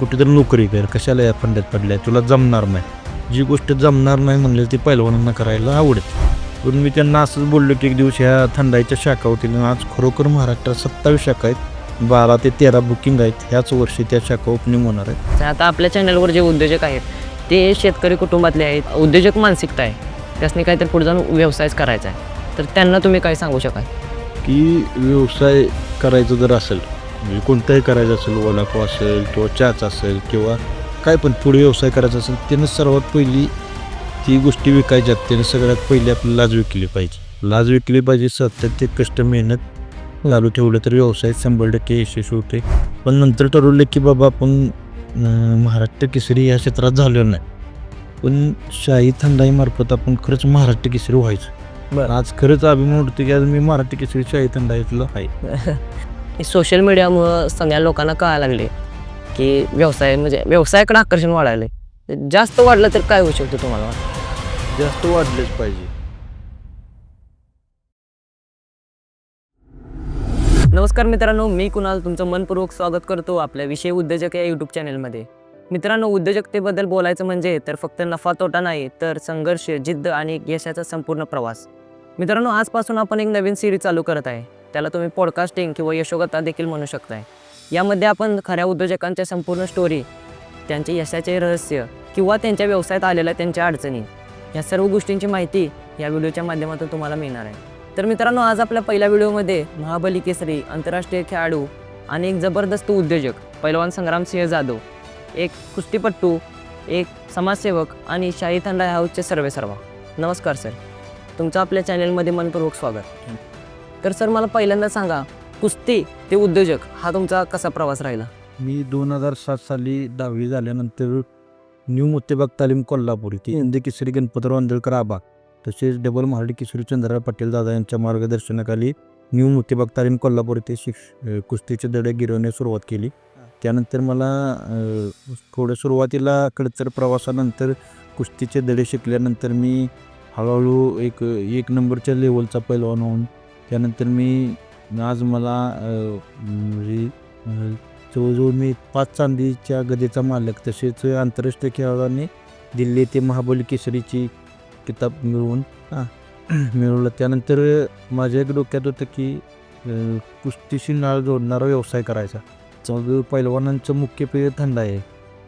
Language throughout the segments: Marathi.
कुठेतरी नोकरी कर कशाला या फंड्यात पडल्या? तुला जमणार नाही. जी गोष्ट जमणार नाही म्हणले ती पैलवानांना करायला आवडते. पण मी त्यांना असंच बोललो की एक दिवस ह्या थंडाईच्या शाखा होतील आज खरोखर महाराष्ट्रात सत्तावीस शाखा आहेत. बारा ते तेरा बुकिंग आहेत. ह्याच वर्षी त्या शाखा ओपनिंग होणार आहेत. आता आपल्या चॅनलवर जे उद्योजक आहेत ते शेतकरी कुटुंबातले आहेत. उद्योजक मानसिकता आहे. त्यासनी काहीतरी पुढे जाऊन व्यवसायच करायचा आहे. तर त्यांना तुम्ही काय सांगू शकाल? की व्यवसाय करायचं जर असेल म्हणजे कोणताही करायचं असेल वडापाव असेल किंवा चहाचा असेल किंवा काय पण पुढे व्यवसाय करायचा असेल त्यानं सर्वात पहिली ती गोष्टी विकायच्यात त्यानं सगळ्यात पहिली आपली लाज विकली पाहिजे. लाज विकली पाहिजे सातत्य कष्ट मेहनत चालू ठेवलं तर व्यवसाय शंभर टक्के यशस्वी होते पण नंतर ठरवलं की बाबा आपण महाराष्ट्र केसरी या क्षेत्रात झालो नाही. पण शाही थंडाईमार्फत आपण खरंच महाराष्ट्र केसरी व्हायचं. बरं. आज खरंच अभिमान वाटतो की आज मी मराठी केसरी शाही थंडाईतलं आहे. सोशल मीडियामुळं सगळ्या लोकांना कळायला लागले की व्यवसाय म्हणजे व्यवसायाकडे आकर्षण वाढायले जास्त वाढलं तर काय होऊ शकतं तुम्हाला वाटतं? जास्त वाढलेच पाहिजे. नमस्कार मित्रांनो मी कुणाल. तुमचं मनपूर्वक स्वागत करतो आपल्या विषय उद्योजक या यूट्यूब चॅनलमध्ये मित्रांनो उद्योजकतेबद्दल बोलायचं म्हणजे तर फक्त नफा तोटा नाही तर संघर्ष जिद्द आणि यशाचा संपूर्ण प्रवास. मित्रांनो आजपासून आपण एक नवीन सिरीज चालू करत आहे. त्याला तुम्ही पॉडकास्टिंग किंवा यशोगता देखील म्हणू शकताय. यामध्ये आपण खऱ्या उद्योजकांच्या संपूर्ण स्टोरी त्यांचे यशाचे रहस्य किंवा त्यांच्या व्यवसायात आलेल्या त्यांच्या अडचणी या सर्व गोष्टींची माहिती या व्हिडिओच्या माध्यमातून तुम्हाला मिळणार आहे. तर मित्रांनो आज आपल्या पहिल्या व्हिडिओमध्ये महाबली केसरी आंतरराष्ट्रीय खेळाडू आणि एक जबरदस्त उद्योजक पैलवान संग्रामसिंह जाधव एक कुस्तीपट्टू एक समाजसेवक आणि शाही थंडा हाऊसचे सर्वे सर्व नमस्कार सर. तुमचं आपल्या चॅनलमध्ये मनपूर्वक स्वागत. तर सर मला पहिल्यांदा सांगा कुस्ती ते उद्योजक हा तुमचा कसा प्रवास राहिला? मी दोन हजार सात साली दहावी झाल्यानंतर न्यू मुत्तेबाग तालीम कोल्हापूर इथे हिंदी केसरी गणपतराव आंदळकर आबा तसेच डबल महाडी केसरी चंद्रराव पाटील दादा यांच्या मार्गदर्शनाखाली न्यू मुत्तेबाग तालीम कोल्हापूर इथे शिक्ष कुस्तीचे धडे गिरवण्यास सुरुवात केली. त्यानंतर मला थोडं सुरुवातीला कडचर प्रवासानंतर कुस्तीचे धडे शिकल्यानंतर मी हळूहळू एक एक नंबरच्या लेवलचा पैलवान होऊन त्यानंतर मी आज मला म्हणजे जवळजवळ मी पाच चांदीच्या गदेचा मालक तसेच आंतरराष्ट्रीय खेळाडूंनी दिल्ली ते महाबली केसरीची किताब मिळवून हां मिळवलं. त्यानंतर माझ्या एक डोक्यात होतं की कुस्तीशी नाळ जोडणारा व्यवसाय करायचा. मग पैलवानांचं मुख्य पेय थंड आहे.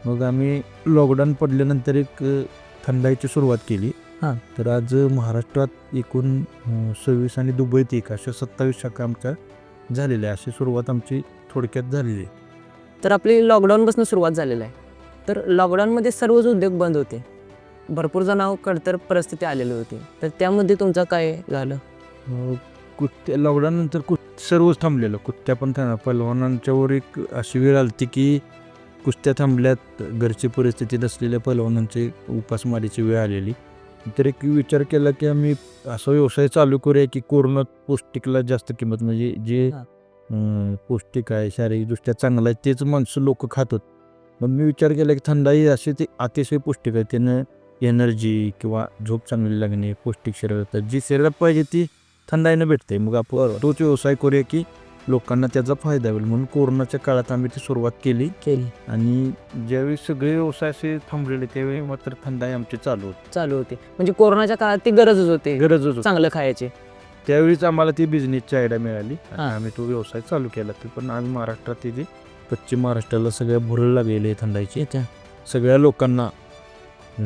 मग आम्ही लॉकडाऊन पडल्यानंतर एक थंडाईची सुरुवात केली. हां. तर आज महाराष्ट्रात एकूण सव्वीस आणि दुबईत एक अशा सत्तावीस शाखा आमच्या झालेल्या आहे अशी सुरुवात आमची थोडक्यात झालेली आहे. तर आपली लॉकडाऊनपासून सुरुवात झालेली आहे. तर लॉकडाऊनमध्ये सर्वच उद्योग बंद होते. भरपूर जणांकडे तर परिस्थिती आलेली होती. तर त्यामध्ये तुमचं काय झालं? अ, कुस्त्या लॉकडाऊननंतर कुस सर्वच थांबलेलं. कुस्त्या पण थांबल्या पैलवानांच्यावर एक अशी वेळ आली की कुस्त्या थांबल्यात घरची परिस्थिती नसलेल्या पैलवानांची उपासमारीची वेळ आलेली. तर एक विचार केला की आम्ही असा व्यवसाय चालू करूया की कोरोनात पौष्टिकला जास्त किंमत म्हणजे जे. अ, पौष्टिक आहे शारीरिकदृष्ट्या चांगलं आहे तेच माणसं लोक खातात. मग मी विचार केला की थंडाई असे ते अतिशय पौष्टिक आहे त्यानं एनर्जी किंवा झोप चांगली लागणे पौष्टिक शरीर तर जी शरीरात पाहिजे ती थंडाईनं भेटते. मग आपण तोच व्यवसाय करूया की लोकांना त्याचा फायदा होईल म्हणून कोरोनाच्या काळात आम्ही ती सुरुवात केली. केली. आणि ज्यावेळी सगळे व्यवसाय असे थांबलेले त्यावेळी मात्र थंडाई आमची चालू होती. चालू होते. म्हणजे कोरोनाच्या काळात ती गरजच होते. गरजच होती. चांगलं खायचे. त्यावेळीच आम्हाला ती बिझनेसची आयडिया मिळाली. आणि हां. आम्ही तो व्यवसाय चालू केला. ते पण आम्ही महाराष्ट्रात तिथे पश्चिम महाराष्ट्राला सगळ्या भुरळ लागलेली आहे थंडाईची. सगळ्या लोकांना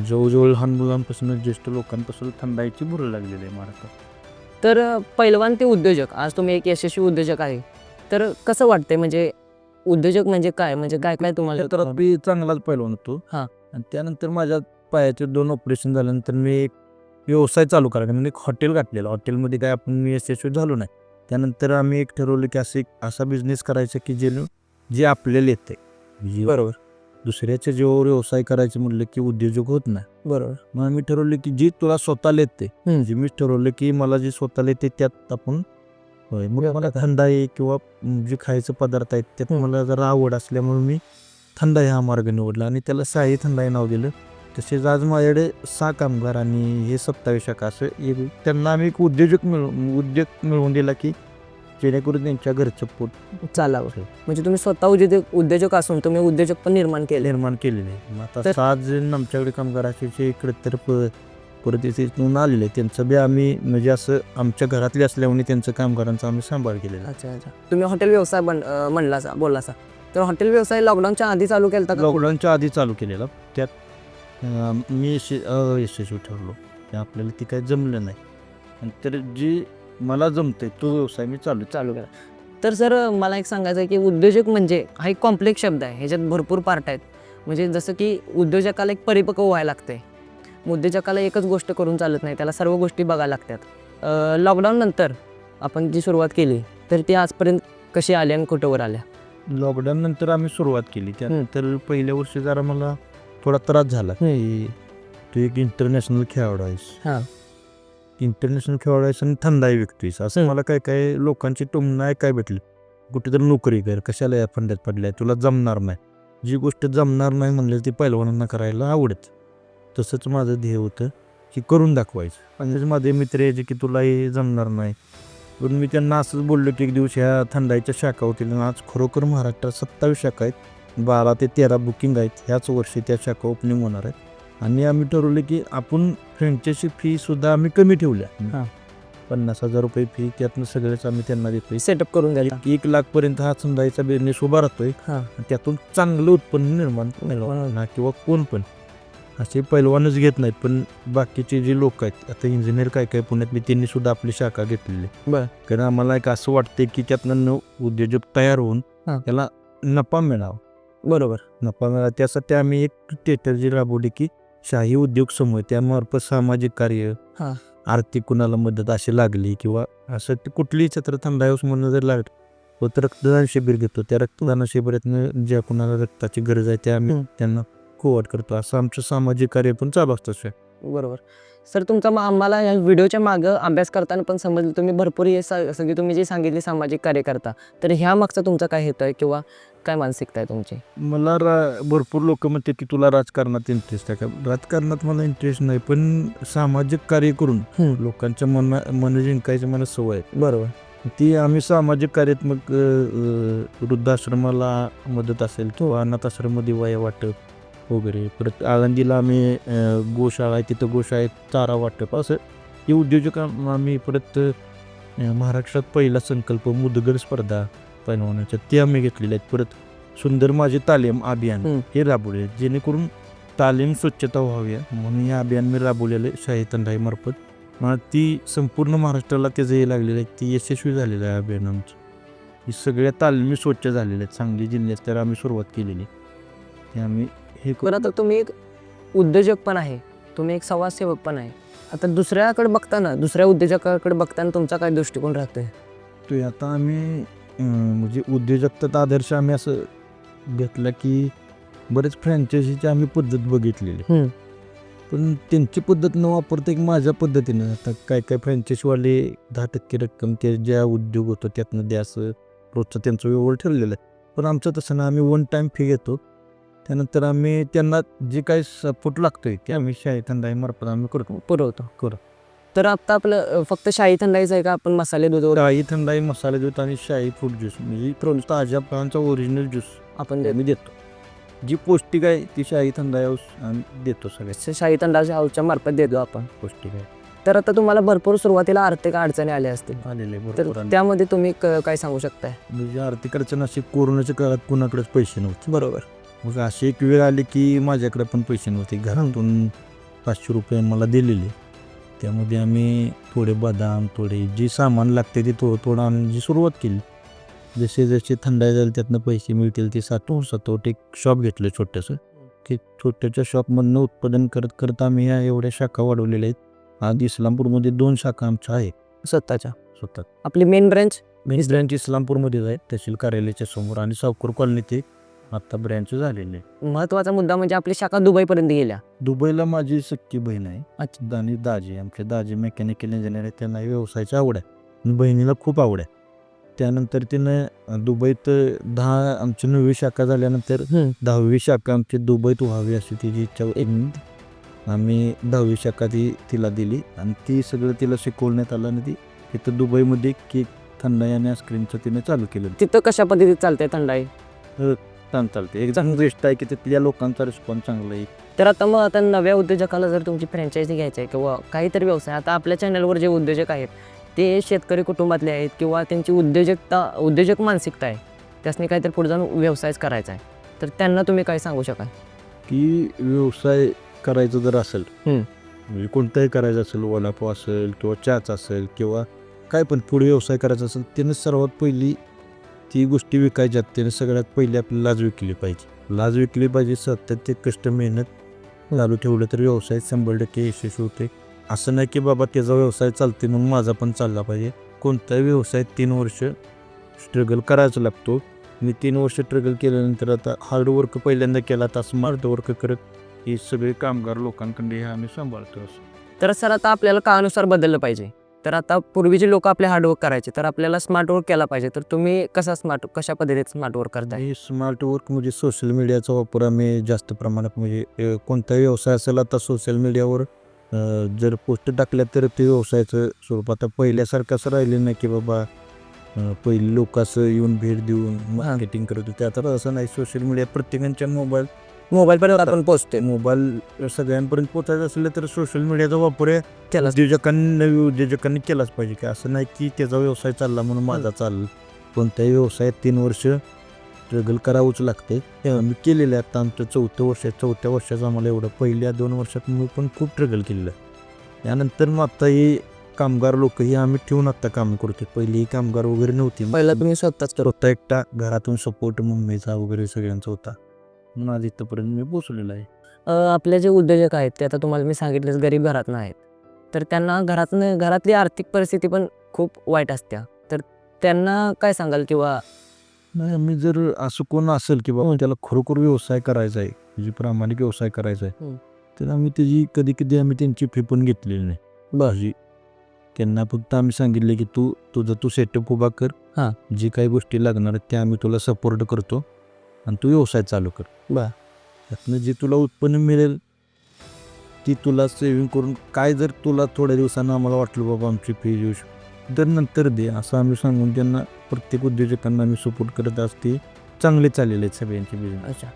जवळजवळ लहान मुलांपासून ज्येष्ठ लोकांपासून थंडाईची भुरळ लागलेली आहे महाराष्ट्रात. तर पैलवान ते उद्योजक. आज तुम्ही एक यशस्वी उद्योजक आहे. तर कसं वाटतंय? म्हणजे उद्योजक म्हणजे काय? म्हणजे काय काय तुम्हाला क्षेत्रात मी चांगलाच पैलवान होतो. हां. आणि त्यानंतर माझ्या पायाचे दोन ऑपरेशन झाल्यानंतर मी एक व्यवसाय चालू करायला म्हणजे एक हॉटेल घातलेलं. हॉटेलमध्ये काय आपण मी यशस्वी झालो नाही. त्यानंतर आम्ही एक ठरवलं की असं एक असा बिझनेस करायचा की जे जे आपल्याला येते बरोबर. दुसऱ्याच्या जीवावर व्यवसाय करायचं म्हटलं की उद्योजक होत नाही बरोबर मग आम्ही ठरवलं की जी तुला स्वतःला येते हम्म. जे मी ठरवलं की मला जे स्वतःला येते त्यात आपण होय मग मला थंडाई किंवा म, जे खायचे पदार्थ आहेत त्यात. मला जरा आवड असल्यामुळे मी थंडाई हा मार्ग निवडला आणि त्याला साई थंडाई नाव दिलं तसेच आज माझ्याकडे सहा कामगार आणि हे सत्तावीस शाखा असं एक त्यांना आम्ही एक उद्योजक मिळवून उद्योग मिळवून दिला की जेणेकरून त्यांच्या घरचं पोट चालावं. म्हणजे तुम्ही स्वतः उद्योजक उद्योजक असून तुम्ही उद्योजक पण निर्माण केले. निर्माण केलेले आहे मग आता सात जण आमच्याकडे कामगाराचे इकडे तर प आलेले. त्यांचं बी आम्ही म्हणजे असं आमच्या घरातले असल्यामुळे त्यांचं कामगारांचा आम्ही सांभाळ केलेला. आहे. अच्छा अच्छा. तुम्ही हॉटेल व्यवसाय बन अं, म्हणलासा बोललासा तर हॉटेल व्यवसाय लॉकडाऊनच्या आधी चालू केला का? लॉकडाऊनच्या आधी चालू केलेला. त्यात अं, मी यश- अयशस्वी ठरलो आपल्याला ती काही जमलं नाही. आणि तर जी मला जमते तो व्यवसाय मी चालू चालू केला. तर सर मला एक सांगायचं आहे की उद्योजक म्हणजे हा एक कॉम्प्लेक्स शब्द आहे ह्याच्यात भरपूर पार्ट आहेत. म्हणजे जसं की उद्योजकाला एक परिपक्व व्हायला लागते उद्योजकाला एकच गोष्ट करून चालत नाही त्याला सर्व गोष्टी बघायला लागतात. लॉकडाऊन नंतर आपण जी सुरुवात केली तर ती आजपर्यंत कशी आली आणि कुठंवर आल्या? लॉकडाऊन नंतर आम्ही सुरुवात केली. त्यानंतर पहिल्या वर्षी जरा मला थोडा त्रास झाला. तू एक इंटरनॅशनल खेळाडू आहेस. हां. इंटरनॅशनल खेळाडू आहेस आणि थंडाई विकतोयस असं मला काय काय लोकांची टोमणं काय भेटली? कुठेतरी नोकरी कर कशाला या फंड्यात पडल्या? तुला जमणार नाही. जी गोष्ट जमणार नाही म्हणलं ती पैलवानांना करायला आवडत. तसंच माझं ध्येय होतं की करून दाखवायचं. आणि माझे मित्र यायचे की तुला हे जमणार नाही. पण मी त्यांना असंच बोललो की एक दिवस ह्या थंडाईच्या शाखा होतील आज खरोखर महाराष्ट्रात सत्तावीस शाखा आहेत. बारा ते तेरा बुकिंग आहेत. ह्याच वर्षी त्या शाखा ओपनिंग होणार आहेत. आणि आम्ही ठरवलं की आपण फ्रँचायसी फी सुद्धा आम्ही कमी. ठेवल्या. पन्नास हजार रुपये फी त्यातनं सगळेच आम्ही त्यांना देतोय. सेटअप करून द्यायचा एक- लाख पर्यंत हा थंडाईचा बिझनेस उभा राहतोय. त्यातून चांगलं उत्पन्न निर्माण पैलवान किंवा कोण पण. असे पैलवानच घेत नाहीत पण बाकीचे जे लोक आहेत आता इंजिनियर काय काय पुण्यात मी त्यांनी सुद्धा आपली शाखा घेतलेली. कारण आम्हाला एक असं वाटतंय की त्यातनं उद्योजक तयार होऊन. त्याला नफा मिळावा. बरोबर. नफा मिळावा. त्यासाठी आम्ही एक स्ट्रॅटर्जी राबवली की शाही उद्योग समूह त्यामार्फत सामाजिक कार्य हां. आर्थिक कुणाला मदत अशी लागली किंवा असं ते कुठलीही छत्र थंडाईस म्हणून जर लागलं होत रक्तदान शिबिर घेतो त्या रक्तदान शिबिरातनं ज्या कुणाला रक्ताची गरज आहे त्या आम्ही हम्म. त्यांना कोवट करतो असं आमचं सामाजिक कार्य पण चालू असतं बरोबर सर तुमचा मा- आम्हाला या व्हिडिओच्या मागं अभ्यास करताना पण समजलं. तुम्ही भरपूर हे सगळी तुम्ही जे सांगितले सामाजिक कार्य करता तर ह्या मागचा तुमचा काय हेतू आहे किंवा काय मानसिकता आहे तुमची? मला रा भरपूर लोक म्हणतात की तुला राजकारणात इंटरेस्ट आहे का? राजकारणात मला इंटरेस्ट नाही पण सामाजिक कार्य करून. लोकांच्या मना मन जिंकायची मला सवय आहे. बरोबर. ती आम्ही सामाजिक कार्यात मग अ, अ, वृद्धाश्रमाला मदत असेल किंवा अनाथ आश्रममध्ये वया वाटप वगैरे. परत आळंदीला आम्ही गोशाळा आहे तिथं गोशाळेत चारा वाटप. असं हे उद्योजक आम- आम्ही परत महाराष्ट्रात पहिला संकल्प मुदगर स्पर्धा पैलवानाच्या ते आम्ही घेतलेले आहेत. परत सुंदर माझे तालीम अभियान. हे राबवले जेणेकरून तालीम स्वच्छता व्हावी म्हणून हे अभियान मी राबवलेलं आहे शाही तंडाईमार्फत मला ती संपूर्ण महाराष्ट्राला त्याचं हे लागलेलं आहे. ती यशस्वी झालेलं आहे अभियान आमचं. ही सगळ्या तालमी स्वच्छ झालेल्या आहेत. सांगली जिल्ह्यात तर आम्ही सुरुवात केलेली ते आम्ही हे करू- बरं आता तुम्ही एक उद्योजक पण आहे. तुम्ही एक समाजसेवक पण आहे. आता दुसऱ्याकडे बघताना दुसऱ्या उद्योजकाकडे बघताना तुमचा काय दृष्टिकोन राहतोय? ते आता आम्ही अं, म्हणजे उद्योजकता आदर्श आम्ही असं घेतलं की बरेच फ्रँचायझीची आम्ही पद्धत बघितलेली. हम्म. पण त्यांची पद्धत न वापरता एक माझ्या पद्धतीनं आता काय काय फ्रँचायझीवाले दहा टक्के रक्कम ते ज्या उद्योग होतो त्यातनं द्या असं रोजचं त्यांचं व्यवहार ठरलेलं आहे. पण आमचं तसं ना आम्ही वन टाईम फी घेतो. त्यानंतर आम्ही त्यांना जे काही सपोर्ट लागतोय ते आम्ही शाही थंडाईमार्फत आम्ही करतो. पुरवतो. करू. तर आता आपलं फक्त शाही थंडाईचं आहे का आपण मसाले दूध वगैरे? शाही थंडाई मसाले दूध आणि शाही फ्रूट ज्यूस. म्हणजे फ्रूट ताज्या फळांचा ओरिजिनल ज्यूस आपण आम्ही देतो. जी पौष्टिक आहे ती शाही थंडाई औष आम्ही देतो सगळ्यात. शाही थंडाच्या हाऊसच्या मार्फत देतो आपण. पौष्टिक आहे. तर आता तुम्हाला भरपूर सुरुवातीला आर्थिक अडचणी आल्या असतील. आलेले तर भरपूर आणि त्यामध्ये तुम्ही क- काय सांगू शकताय? म्हणजे आर्थिक अडचण अशी कोरोनाच्या काळात कुणाकडेच पैसे नव्हते. बरोबर. मग अशी एक वेळ आली की माझ्याकडे पण पैसे नव्हते. घरातून पाचशे रुपये मला दिलेले. त्यामध्ये आम्ही थोडे बदाम थोडे जे सामान लागते ते थोडं थोडं आणण्याची सुरुवात केली. जसे जसे थंडाई झाली त्यातनं पैसे मिळतील ते साठवून साठवून एक शॉप घेतलं छोटंसं. की छोट्याच्या शॉपमधनं उत्पादन करत करत आम्ही या एवढ्या शाखा वाढवलेल्या आहेत. आज इस्लामपूरमध्ये दोन शाखा आमच्या आहे स्वतःच्या? स्वतः. आपली मेन ब्रँच मेन्स ब्रँच इस्लामपूरमध्येच आहे. तहसील कार्यालयाच्या समोर आणि सावकर कॉलनी ते आता ब्रँच झालेले. महत्त्वाचा मुद्दा म्हणजे आपली शाखा दुबईपर्यंत गेल्या. दुबईला माझी सख्खी बहीण आहे. अच्छा. आणि दाजी आमचे दाजी मेकॅनिकल इंजिनियर आहे त्यांना व्यवसायाची आवड आहे. बहिणीला खूप आवड आहे. त्यानंतर तिनं दुबईत दहा आमची नववी शाखा झाल्यानंतर दहावी शाखा आमची दुबईत व्हावी अशी तिची इच्छा होती. आम्ही दहावी शाखा ती तिला दिली. आणि ती सगळं तिला शिकवण्यात आलं आणि ती तिथं दुबईमध्ये केक थंडाई आणि आईस्क्रीमचं तिने चालू केलं तिथं कशा पद्धतीत चालते थंडाई? छान चालते एक चांगली गोष्ट आहे की तिथल्या लोकांचा रिस्पॉन्स चांगला आहे. तर आता मग आता नव्या उद्योजकाला जर तुमची फ्रँचायझी घ्यायची आहे किंवा काहीतरी व्यवसाय आता आपल्या चॅनलवर जे उद्योजक आहेत ते शेतकरी कुटुंबातले आहेत किंवा त्यांची उद्योजकता उद्योजक मानसिकता आहे त्यासनी काहीतरी पुढे जाऊन व्यवसायच करायचा आहे. तर त्यांना तुम्ही काय सांगू शकाल? की व्यवसाय करायचं जर असेल हम्म. म्हणजे कोणताही करायचं असेल वडापाव असेल किंवा चहाचा असेल किंवा काय पण पुढे व्यवसाय करायचा असेल त्याने सर्वात पहिली ती गोष्टी विकायच्या त्याने सगळ्यात पहिले आपली लाज विकली पाहिजे. लाज विकली पाहिजे सत्यात ते कष्ट मेहनत चालू ठेवलं तर व्यवसाय शंभर टक्के यशस्वी होते असं नाही की बाबा त्याचा व्यवसाय चालते म्हणून माझा पण चालला पाहिजे. कोणताही व्यवसाय तीन वर्ष स्ट्रगल करायचा लागतो. मी तीन वर्ष स्ट्रगल केल्यानंतर आता हार्डवर्क पहिल्यांदा केला तर स्मार्ट वर्क करत हे सगळे कामगार लोकांकडे हे आम्ही सांभाळतो असं. तर सर आता आपल्याला काळानुसार बदललं पाहिजे. तर आता पूर्वीचे लोक आपले हार्डवर्क करायचे तर आपल्याला स्मार्ट वर्क केला पाहिजे. तर तुम्ही कसा स्मार्ट कशा पद्धतीत स्मार्ट वर्क करताय? हे स्मार्ट वर्क म्हणजे सोशल मीडियाचा वापर आम्ही जास्त प्रमाणात म्हणजे कोणताही व्यवसाय असेल आता सोशल मीडियावर जर पोस्ट टाकल्या तर ते व्यवसायाचं स्वरूप. आता पहिल्यासारखं असं राहिलं नाही की बाबा पहिले लोक असं येऊन भेट देऊन मार्केटिंग करत होते. आता असं नाही. सोशल मीडिया प्रत्येकाच्या मोबाईल मोबाईल पण आपण पोचते मोबाईल सगळ्यांपर्यंत पोहोचायचं असलं तर सोशल मीडियाचा वापर हे केला उद्योजकांनी नवी उद्योजकांनी केलाच पाहिजे की असं नाही की त्याचा व्यवसाय चालला म्हणून माझा चालला. कोणत्याही व्यवसायात तीन वर्ष स्ट्रगल करावंच लागते आम्ही केलेलं आहे आता आमचं चौथं वर्ष. चौथ्या वर्षाचं आम्हाला एवढं पहिल्या दोन वर्षात मी पण खूप स्ट्रगल केलेलं आहे. त्यानंतर मग आता ही कामगार लोक ही आम्ही ठेवून आता काम करतो पहिली कामगार वगैरे नव्हती. पहिला तुम्ही स्वतःच करत स्वतः एकटा घरातून सपोर्ट मम्मीचा वगैरे सगळ्यांचा होता. म्हणून आज इथंपर्यंत मी पोचलेलो आहे. अ, आपले जे उद्योजक आहेत ते आता तुम्हाला मी सांगितलेच गरीब घरातनं आहेत. तर त्यांना घरातनं घरातली आर्थिक परिस्थिती पण खूप वाईट असत्या. तर त्यांना काय सांगाल किंवा? नाही आम्ही जर असं कोण असेल की बाबा त्याला खरोखर व्यवसाय करायचा आहे म्हणजे प्रामाणिक व्यवसाय करायचा आहे हम्म. तर आम्ही त्याची कधी कधी आम्ही त्यांची फी पण घेतलेली नाही. म्हणजे त्यांना फक्त आम्ही सांगितले की तू तुझं तू सेटअप उभा कर. हां. जी काही गोष्टी लागणार आहेत त्या आम्ही तुला सपोर्ट करतो. आणि तू व्यवसाय चालू कर. बर. त्यातनं जे तुला उत्पन्न मिळेल ती तुला सेव्हिंग करून काय जर तुला थोड्या दिवसानं आम्हाला वाटलं बाबा आमची फी येऊ शकते तर नंतर दे असं आम्ही सांगून त्यांना प्रत्येक उद्योजकांना आम्ही सपोर्ट करत असते. चांगले चाललेले आहेत सगळ्यांचे बिझनेस अच्छा.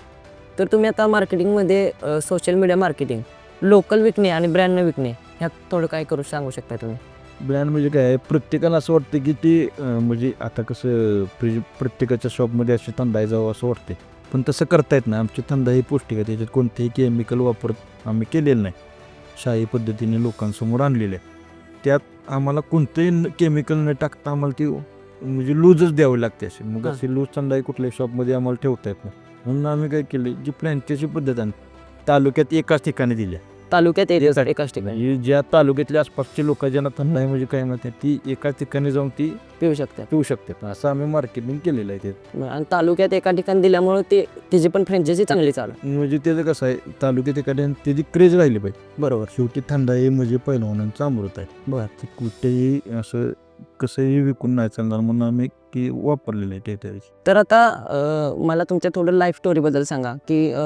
तर तुम्ही आता मार्केटिंगमध्ये सोशल मीडिया मार्केटिंग लोकल विकणे आणि ब्रँड विकणे ह्यात थोडं काय करू सांगू शकता तुम्ही? ब्रँड म्हणजे काय आहे, प्रत्येकाला असं वाटतं की ते अं, म्हणजे आता कसं प्रि- प्रत्येकाच्या शॉपमध्ये असे थंडाई जावं असं वाटते पण तसं करता येत नाही आमची थंडाई ही पौष्टिक आहे त्याच्यात कोणतेही केमिकल वापरत आम्ही केलेलं नाही. शाही पद्धतीने लोकांसमोर आणलेले त्यात आम्हाला कोणतंही केमिकल न टाकता आम्हाला ती म्हणजे लूजच द्यावी लागते अशी. मग हां. अशी लूज थंडाई कुठल्याही शॉपमध्ये आम्हाला ठेवता येत नाही. म्हणून आम्ही काय केले जी प्लॅनची पद्धत आहे तालुक्यात एकाच ठिकाणी दिल्या तालुक्यात एरिया एकाच ठिकाणी. म्हणजे ज्या तालुक्यातल्या आसपासचे लोक ज्यांना थंडाई म्हणजे काय म्हणतात ती एकाच ठिकाणी जाऊन ती पिऊ शकतात. पिऊ शकतात. असं आम्ही मार्केटिंग केलेलं आहे ते आणि तालुक्यात एका ठिकाणी दिल्यामुळे ते त्याची पण फ्रँचायझी चांगली चालू म्हणजे त्याचं कसं आहे तालुक्यात एखाद्या त्याची क्रेज राहिली पाहिजे. बरोबर शेवटी थंडाई म्हणजे पहिलवानांचं अमृत आहे. बरं ते कुठेही असं कसंही विकून नाही चालणार म्हणून आम्ही की वापरलेलं आहे ते तर आता अ, मला तुमच्या थोडं लाईफ स्टोरीबद्दल सांगा की अ,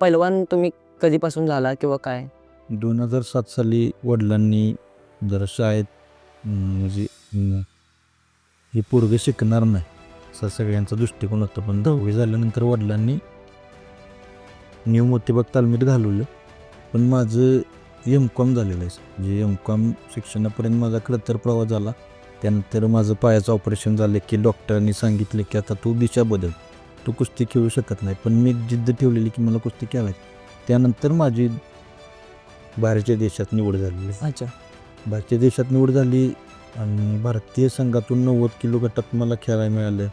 पहिलवान तुम्ही कधीपासून झाला किंवा काय? दोन हजार सात साली वडिलांनी जरा शाळेत अं, म्हणजे अं, हे पोरगं शिकणार नाही असा सगळ्यांचा दृष्टिकोन होता. पण दहावी झाल्यानंतर वडिलांनी न्यू मोतीबाग तालमीत घालवलं. पण माझं एम कॉम झालेलं आहे. म्हणजे एम कॉम शिक्षणापर्यंत माझा खडतर प्रवास झाला. त्यानंतर माझं पायाचं ऑपरेशन झालं की डॉक्टरांनी सांगितलं की आता तू दिशा बदल. तू कुस्ती खेळू शकत नाही. पण मी जिद्द ठेवलेली की मला कुस्ती खेळायची. त्यानंतर माझी बाहेरच्या देशात निवड झालेली. आहे. अच्छा. भारतीय देशात निवड झाली आणि भारतीय संघातून नव्वद किलो गटात मला खेळायला मिळालं.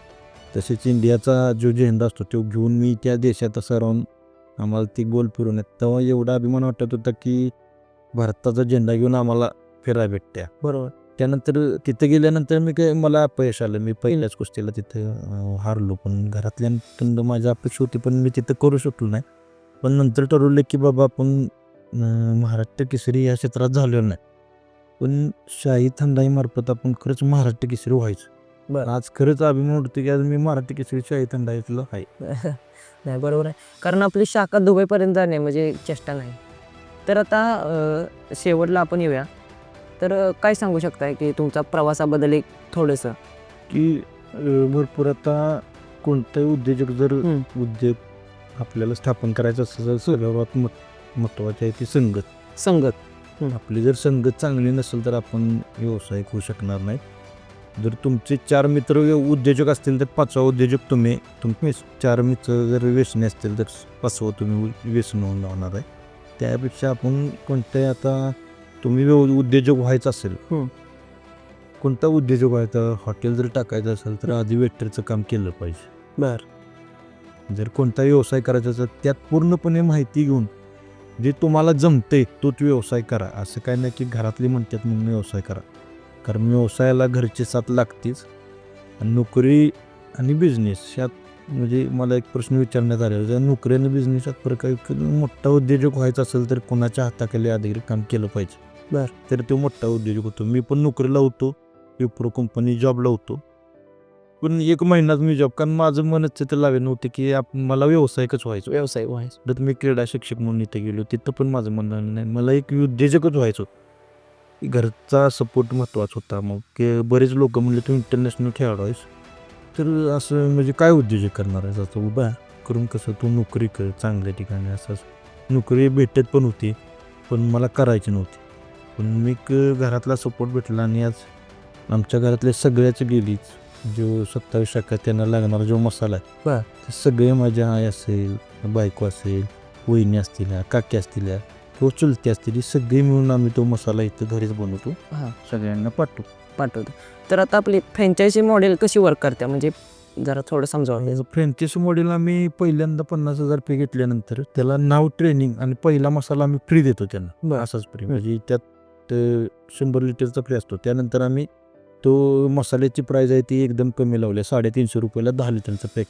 तसेच इंडियाचा जो झेंडा असतो तो घेऊन मी त्या देशात असं राहून आम्हाला ती गोल फिरून येत. तेव्हा एवढा अभिमान वाटत होता की भारताचा झेंडा घेऊन आम्हाला फिरायला भेटत्या. बरोबर. त्यानंतर तिथे गेल्यानंतर मी काय मला अपयश आलं. मी पहिल्याच कुस्तीला तिथं अं, हारलो. पण घरातल्याकडं माझी अपेक्षा होती पण मी तिथं करू शकलो नाही. पण नंतर ठरवलं की बाबा आपण महाराष्ट्र केसरी या क्षेत्रात झालो नाही. पण शाही थंडाईमार्फत आपण खरंच महाराष्ट्र केसरी व्हायचं. बरं. आज खरंच अभिमान वाटतो की आज मी महाराष्ट्र केसरी शाही थंडाईतलं आहे. नाही बरोबर आहे. कारण आपली शाखा दुबईपर्यंत जाणे म्हणजे चेष्टा नाही. तर आता अ, शेवटला आपण येऊया. तर अ, काय सांगू शकताय की तुमचा प्रवासाबद्दल एक थोडंसं? की अं, भरपूर आता कोणताही उद्योजक जर हम्म. उद्योग आपल्याला स्थापन करायचं असेल तर सर्वात मत- महत्त्वाची आहे ती संगत. संगत. आपली जर संगत चांगली नसेल तर आपण व्यावसायिक होऊ शकणार नाही. जर तुमचे चार मित्र उद्योजक असतील तर पाचवा उद्योजक तुम्ही तुम्ही चार मित्र जर व्यसनी असतील तर पाचवा तुम्ही व्यसन होऊन लावणार आहे. त्यापेक्षा आपण कोणत्याही आता तुम्ही उद्योजक व्हायचं असेल. कोणता उद्योजक व्हायचा? हॉटेल जर टाकायचं असेल तर आधी वेटरचं काम केलं पाहिजे. बर. जर कोणता व्यवसाय करायचा असेल त्यात पूर्णपणे माहिती घेऊन जे तुम्हाला जमते तोच व्यवसाय करा. असं काय नाही की घरातली म्हणतात म्हणून व्यवसाय करा. कारण व्यवसायाला घरची साथ लागतेच. आणि नोकरी आणि बिझनेस यात म्हणजे मला एक प्रश्न विचारण्यात आला जर नोकरी आणि बिझनेस यात फरक आहे मोठा उद्योजक व्हायचा असेल तर कोणाच्या हाताखाली आधी काम केलं पाहिजे? बर. तर तो मोठा उद्योजक होतो. मी पण नोकरीला होतो विप्रो कंपनी जॉबला होतो पण एक महिन्यात मी जॉब कारण माझं मनच तिथं लावे नव्हते की आप मला व्यवसायिकच व्हायचो. व्यवसाय व्हायचं. तर मी क्रीडा शिक्षक म्हणून इथे गेलो. तिथं पण माझं मन लागलं नाही. मला एक उद्योजकच व्हायचं घरचा सपोर्ट महत्त्वाचा होता. मग की बरेच लोक म्हणले तू इंटरनॅशनल खेळाडू आहेस. तर असं म्हणजे काय उद्योजक करणार आहेस? असं उभा करून कसं तू नोकरी कर चांगल्या ठिकाणी असं असं. नोकरी भेटत पण होती पण मला करायची नव्हती. पण मी क- घरातला सपोर्ट भेटला आणि आज आमच्या घरातल्या सगळ्याच गेलीच. जो सत्तावीस शाखा त्यांना लागणारा जो मसाला आहे बर. ते सगळे माझ्या आई असेल बायको असेल वहिनी असतील काकी असतील किंवा चुलती असतील ही सगळी मिळून आम्ही तो मसाला इथं घरीच बनवतो. हां. सगळ्यांना पाठवू. पाठवतो. तर आता आपली फ्रँचायझी मॉडेल कशी वर्क करते? म्हणजे जरा थोडं समजावं फ्रँचायस मॉडेल आम्ही पहिल्यांदा पन्नास हजार पे घेतल्यानंतर त्याला नाव ट्रेनिंग आणि पहिला मसाला आम्ही फ्री देतो त्यांना. असाच फ्री म्हणजे त्यात शंभर लिटरचा फ्री असतो. त्यानंतर आम्ही तो मसाल्याची प्राईज आहे ती एकदम कमी लावली. आहे. साडेतीनशे रुपयाला दहा लिटरचं पॅक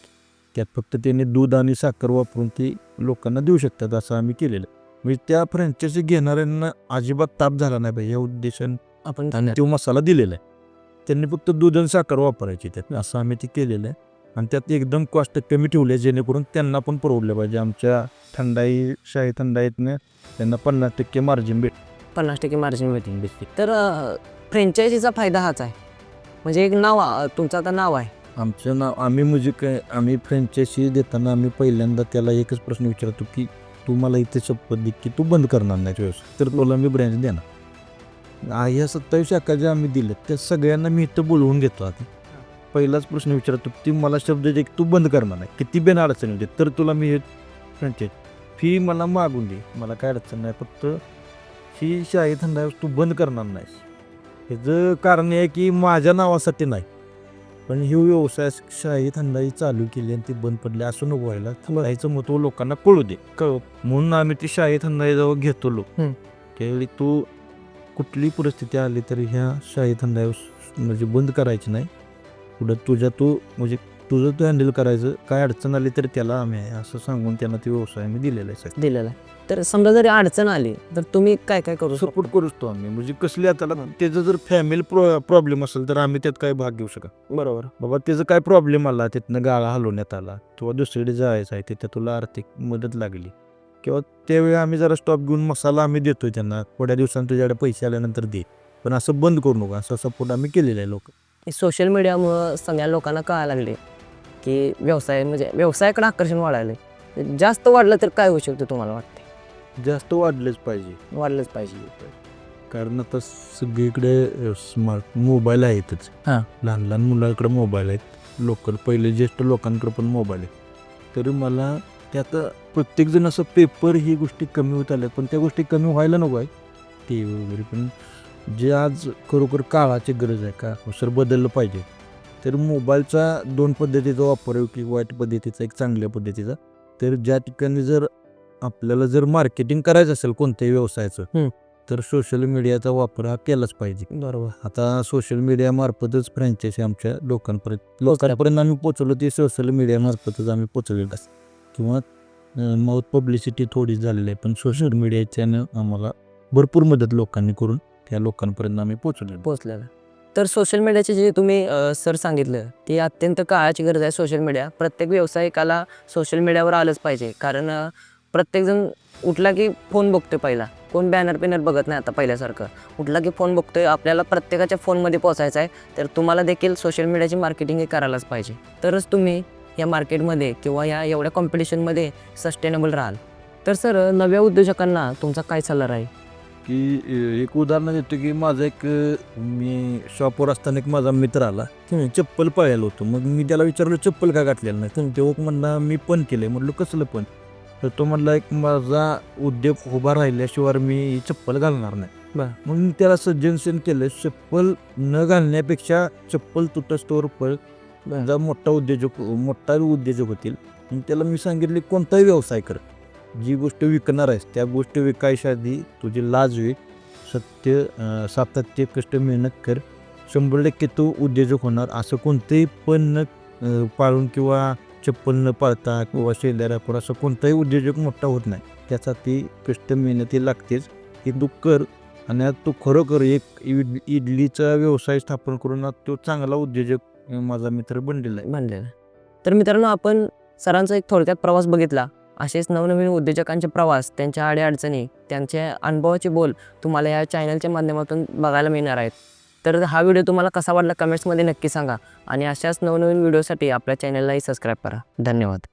त्यात फक्त त्याने दूध आणि साखर वापरून ती लोकांना देऊ शकतात असं आम्ही केलेलं. म्हणजे त्या फ्रँचायझी घेणाऱ्यांना अजिबात ताप झाला नाही पाहिजे या उद्देशाने आपण तो मसाला दिलेला आहे. त्यांनी फक्त दूध आणि साखर वापरायची त्यात. असं आम्ही ते केलेलं आहे. आणि त्यात एकदम कॉस्ट कमी ठेवले जेणेकरून त्यांना पण परवडलं पाहिजे. आमच्या थंडाई शाही थंडाईतनं त्यांना पन्नास टक्के मार्जिन भेट पन्नास टक्के मार्जिन भेटेल. तर फ्रँचायझीचा फायदा हाच आहे. म्हणजे एक नाव अं, तुमचं आता नाव आहे. आमचं नाव आम्ही म्हणजे काय आम्ही फ्रँचायसी देताना आम्ही पहिल्यांदा त्याला एकच प्रश्न विचारतो की तू मला इथे शपथ दे की तू बंद करणार नाही व्यवसाय तर तुला मी ब्रँच देणार. आ, ह्या सत्तावीस शाखा ज्या आम्ही दिल्या त्या सगळ्यांना मी इथं बोलवून घेतो आता पहिलाच प्रश्न विचारतो ती मला शब्द दे की तू बंद करणार नाही किती बेन अडचण होते तर तुला मी हे फ्रँचायज फी मला मागून दे मला काय अडचण नाही फक्त ही शाही थंडा तू बंद करणार नाहीस. ह्याचं कारण हे आहे की माझ्या नावासाठी नाही. पण ही व्यवसाय शाही थंडाई चालू केली आणि ती बंद पडली. असं नको व्हायला. थंडाईचं महत्त्व लोकांना कळू दे. कळ. म्हणून आम्ही ती शाही थंडाई जेव्हा घेतो लोक. त्यावेळी तू कुठली परिस्थिती आली तरी ह्या शाही थंडाई म्हणजे बंद करायची नाही. पुढं तुझ्या तू म्हणजे तुझं तू हँडल करायचं काय अडचण आली तरी त्याला आम्ही आहे असं सांगून त्यांना ती व्यवसाय आम्ही दिलेला आहे सगळं. दिलेला आहे. तर समजा जरी अडचण आली तर तुम्ही काय काय करू शकता? सपोर्ट करूच तो आम्ही. म्हणजे कसली आता त्याचं जर फॅमिली प्रॉब्लेम असेल तर आम्ही त्यात काय भाग घेऊ शकत? बरोबर. बाबा त्याचं काय प्रॉब्लेम आला तिथनं गाळा हलवण्यात आला किंवा दुसरीकडे जायचं आहे तिथे तुला आर्थिक मदत लागली किंवा त्यावेळी आम्ही जरा स्टॉप घेऊन मसाला आम्ही देतोय त्यांना थोड्या दिवसांनी तुझ्याकडे पैसे आल्यानंतर दे. पण असं बंद करू नका असं सपोर्ट आम्ही केलेला आहे लोक. सोशल मीडियामुळं सगळ्या लोकांना कळायला लागले. की व्यवसाय म्हणजे व्यवसायाकडे आकर्षण वाढायला जास्त वाढलं तर काय होऊ शकतं तुम्हाला वाटते जास्त वाढलेच पाहिजे. वाढलंच पाहिजे. कारण आता सगळीकडे स्मार्ट मोबाईल आहेतच. हां. लहान लहान मुलांकडे मोबाईल आहेत. लोकल पहिले ज्येष्ठ लोकांकडे पण मोबाईल आहेत. तरी मला त्यात प्रत्येकजण असं पेपर ही गोष्टी कमी होत आल्या पण त्या गोष्टी कमी व्हायला नको आहे टी व्ही वगैरे पण जे आज खरोखर काळाची गरज आहे का? सर बदललं पाहिजे. तर मोबाईलचा दोन पद्धतीचा वापर आहे की वाईट पद्धतीचा एक चांगल्या पद्धतीचा. तर ज्या ठिकाणी जर आपल्याला जर मार्केटिंग करायचं असेल कोणत्याही व्यवसायाचं तर सोशल मीडियाचा वापर हा केलाच पाहिजे. बरोबर. आता सोशल मीडियामार्फतच फ्रँचायसी आमच्या लोकांपर्यंत लोकांपर्यंत आम्ही पोचवलं ते सोशल मीडियामार्फतच आम्ही पोचवलेलं असतं किंवा माउथ पब्लिसिटी थोडी झालेली आहे पण सोशल मीडियाच्यानं आम्हाला भरपूर मदत लोकांनी करून त्या लोकांपर्यंत आम्ही पोचवलेलो पोचलेलं तर सोशल मीडियाचे जे तुम्ही सर सांगितलं ते अत्यंत काळाची गरज आहे सोशल मीडिया प्रत्येक व्यावसायिकाला सोशल मीडियावर आलंच पाहिजे. कारण प्रत्येकजण उठला की फोन बघतो पहिला. कोण बॅनर बिनर बघत नाही आता पहिल्यासारखं. कुठला की फोन बघतोय. आपल्याला प्रत्येकाच्या फोनमध्ये पोचायचं आहे तर तुम्हाला देखील सोशल मीडियाची मार्केटिंग हे करायलाच पाहिजे. तरच तुम्ही या मार्केटमध्ये किंवा या एवढ्या कॉम्पिटिशनमध्ये सस्टेनेबल राहाल. तर सर नव्या उद्योजकांना तुमचा काय सल्ला राहील? की एक उदाहरण देतो की माझा एक मी शॉपवर असताना एक माझा मित्र आला. चप्पल पाळलेलं होतं. मग मी त्याला विचारलं चप्पल का घातलेलं नाही तर तेव्हा म्हणला मी पण केलंय. म्हटलं कसलं पण? तर तो म्हणला एक माझा उद्योग उभा राहिल्याशिवाय मी ही चप्पल घालणार नाही. मग मी त्याला सजेशन केलं चप्पल न घालण्यापेक्षा चप्पल तुटस्तोवर पळ मोठा उद्योजक मोठा उद्योजक होतील. त्याला मी सांगितले कोणताही व्यवसाय कर. जी गोष्ट विकणार आहेस त्या गोष्ट विकायच्या आधी तुझी लाज होईल. सत्य सातत्य कष्ट मेहनत कर. शंभर टक्के तू उद्योजक होणार. असं कोणतंही पण न पाळून किंवा चप्पल न पाळता किंवा शेजाऱ्यापूर असं कोणताही उद्योजक मोठा होत नाही. त्याचा ती कष्ट मेहनती लागतेच. की तू कर आणि तू खरोखर एक इड इडलीचा व्यवसाय स्थापन करून आज तो चांगला उद्योजक माझा मित्र बनलेला आहे. बनलेला. तर मित्रांनो आपण सरांचा एक थोडक्यात प्रवास बघितला. असेच नवनवीन उद्योजकांचे प्रवास त्यांच्या अडीअडचणी त्यांचे अनुभवाचे बोल तुम्हाला या चॅनलच्या माध्यमातून बघायला मिळणार आहेत. तर हा व्हिडिओ तुम्हाला कसा वाटला कमेंट्समध्ये नक्की सांगा आणि अशाच नवनवीन व्हिडिओसाठी आपल्या चॅनललाही सबस्क्राईब करा. धन्यवाद.